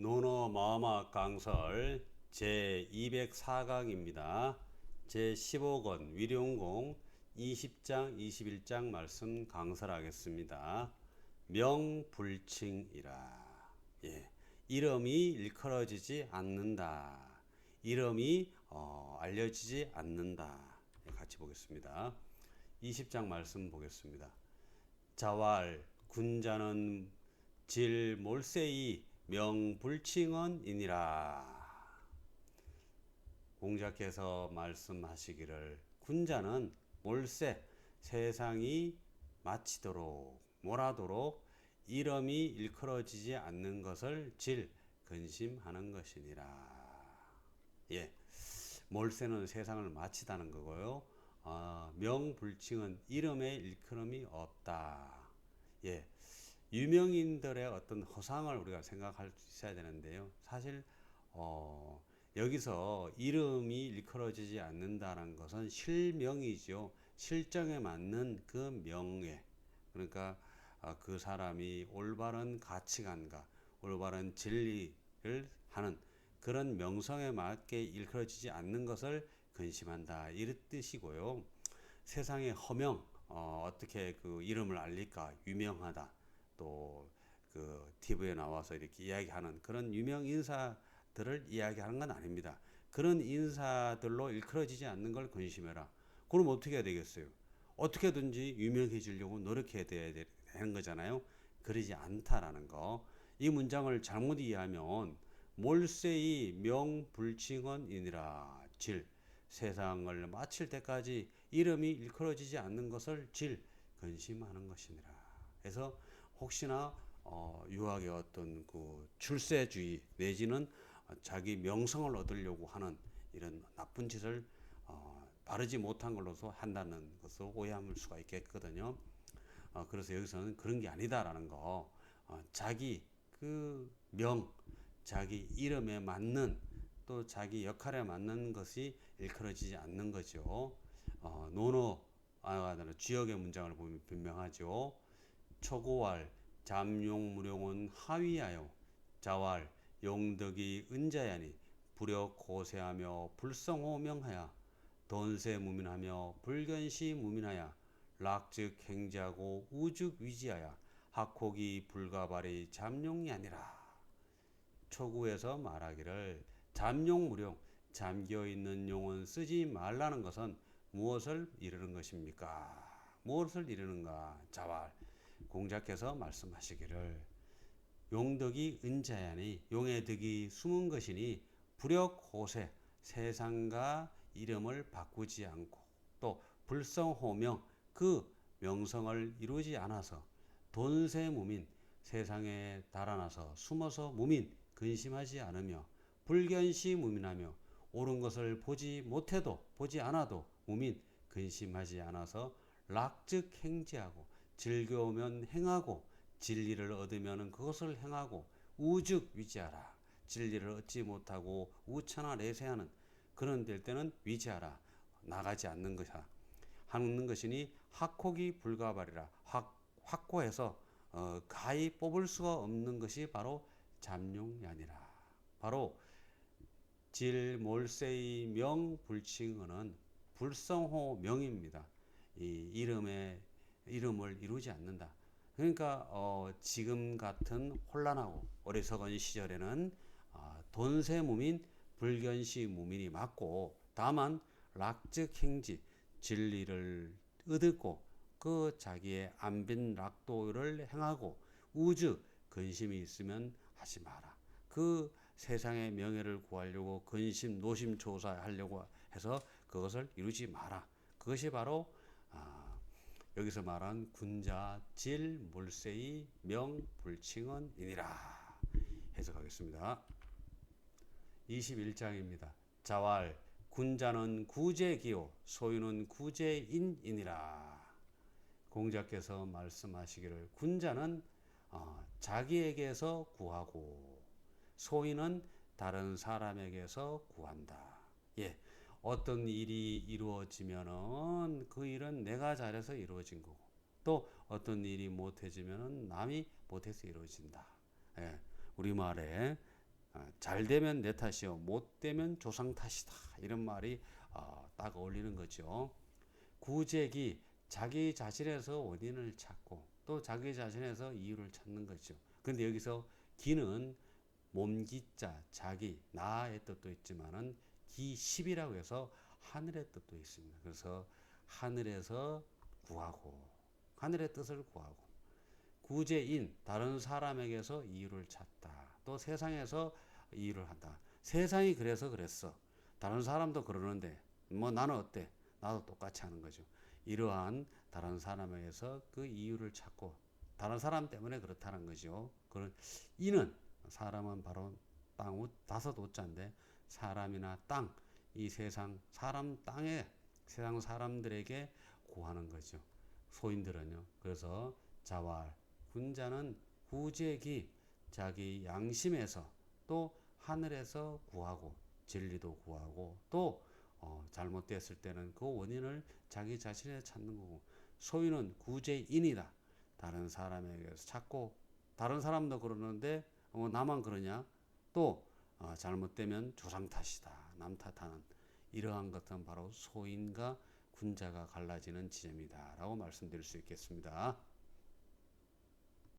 노노 마마 강설 제 204강입니다. 제 15권 위룡공 20장 21장 말씀 강설하겠습니다. 명불칭이라. 예. 이름이 일컬어지지 않는다. 이름이 어, 알려지지 않는다. 예, 같이 보겠습니다. 20장 말씀 보겠습니다. 자왈 군자는 질 몰세이 명불칭언이니라. 공자께서 말씀하시기를 군자는 몰세 세상이 마치도록 몰아도록 이름이 일컬어지지 않는 것을 질 근심하는 것이니라. 예. 몰세는 세상을 마치다는 거고요. 아, 명불칭은 이름의 일컬음이 없다. 예. 유명인들의 어떤 허상을 우리가 생각할 수 있어야 되는데요. 사실 어, 여기서 이름이 일컬어지지 않는다는 것은 실명이죠. 실정에 맞는 그 명예. 그러니까 어, 그 사람이 올바른 가치관과 올바른 진리를 하는 그런 명성에 맞게 일컬어지지 않는 것을 근심한다. 이런 뜻이고요. 세상의 허명, 어, 어떻게 그 이름을 알릴까? 유명하다. 또 그 TV에 나와서 이렇게 이야기하는 그런 유명 인사들을 이야기하는 건 아닙니다. 그런 인사들로 일컬어지지 않는 걸 근심해라. 그럼 어떻게 해야 되겠어요? 어떻게든지 유명해지려고 노력해야 되는 거잖아요. 그러지 않다라는 거. 이 문장을 잘못 이해하면 몰세이 명불칭언이니라 질 세상을 마칠 때까지 이름이 일컬어지지 않는 것을 질 근심하는 것이니라. 그래서 혹시나 어, 유학의 어떤 그 출세주의 내지는 자기 명성을 얻으려고 하는 이런 나쁜 짓을 어, 바르지 못한 걸로서 한다는 것을 오해할 수가 있겠거든요. 어, 그래서 여기서는 그런 게 아니다라는 거, 어, 자기 그 명, 자기 이름에 맞는 또 자기 역할에 맞는 것이 일컬어지지 않는 거죠. 어, 노노, 아, 지역의 문장을 보면 분명하죠. 초고왈 잠용 무룡은 하위하여 자왈 용덕이 은자야니 불여 고세하며 불성호명하여 돈세 무민하며 불견시 무민하여 락즉 행자고 우죽 위지하여 학혹이 불가발이 잠용이 아니라 초구에서 말하기를 잠용 무룡 잠겨 있는 용은 쓰지 말라는 것은 무엇을 이르는 것입니까? 무엇을 이르는가? 자왈 공자께서 말씀하시기를 용덕이 은자야니 용의 덕이 숨은 것이니 불역 호세 세상과 이름을 바꾸지 않고 또 불성호명 그 명성을 이루지 않아서 돈세 무민 세상에 달아나서 숨어서 무민 근심하지 않으며 불견시 무민하며 옳은 것을 보지 못해도 보지 않아도 무민 근심하지 않아서 락즉 행지하고 즐거우면 행하고 진리를 얻으면 그것을 행하고 우즉 위지하라. 진리를 얻지 못하고 우천하 내세하는 그런 될 때는 위지하라. 나가지 않는 것이야. 하는 것이니 학혹이 불가발이라. 확, 확고해서 어, 가히 뽑을 수가 없는 것이 바로 잠용이 아니라. 바로 질 몰세의 명 불칭어는 불성호 명입니다. 이 이름의 이름을 이루지 않는다. 그러니까 어, 지금 같은 혼란하고 어리석은 시절에는 어, 돈세 무민 불견시 무민이 맞고 다만 락즉 행지 진리를 얻고 그 자기의 안빈 락도를 행하고 우주 근심이 있으면 하지 마라. 그 세상의 명예를 구하려고 근심 노심 조사하려고 해서 그것을 이루지 마라. 그것이 바로 아, 여기서 말한 군자 질 물세의 명불칭언이니라 해석하겠습니다. 21장입니다. 자왈 군자는 구제기요 소유는 구제인이니라. 공자께서 말씀하시기를 군자는 어, 자기에게서 구하고 소인은 다른 사람에게서 구한다. 예. 어떤 일이 이루어지면은 그 일은 내가 잘해서 이루어진 거고 또 어떤 일이 못해지면은 남이 못해서 이루어진다. 예, 우리 말에 어, 잘 되면 내 탓이요, 못 되면 조상 탓이다. 이런 말이 어, 딱 어울리는 거죠. 구제기 자기 자신에서 원인을 찾고 또 자기 자신에서 이유를 찾는 거죠. 근데 여기서 기는 몸기자 자기 나의 뜻도 있지만은 기십이라고 해서 하늘의 뜻도 있습니다. 그래서 하늘에서 구하고 하늘의 뜻을 구하고 구제인 다른 사람에게서 이유를 찾다. 또 세상에서 이유를 한다. 세상이 그래서 그랬어. 다른 사람도 그러는데 뭐 나는 어때? 나도 똑같이 하는 거죠. 이러한 다른 사람에게서 그 이유를 찾고 다른 사람 때문에 그렇다는 거죠. 그런 이는 사람은 바로 땅 우- 다섯 우자인데 사람이나 땅 이 세상 사람 땅에 세상 사람들에게 구하는 거죠. 소인들은요. 그래서 자활 군자는 구제기 자기 양심에서 또 하늘에서 구하고 진리도 구하고 또 어, 잘못됐을 때는 그 원인을 자기 자신에 찾는 거고 소유는 구제인이다. 다른 사람에게서 찾고 다른 사람도 그러는데 어, 나만 그러냐? 또 어, 잘못되면 조상 탓이다. 남 탓하는 이러한 것은 바로 소인과 군자가 갈라지는 지점이다라고 말씀드릴 수 있겠습니다.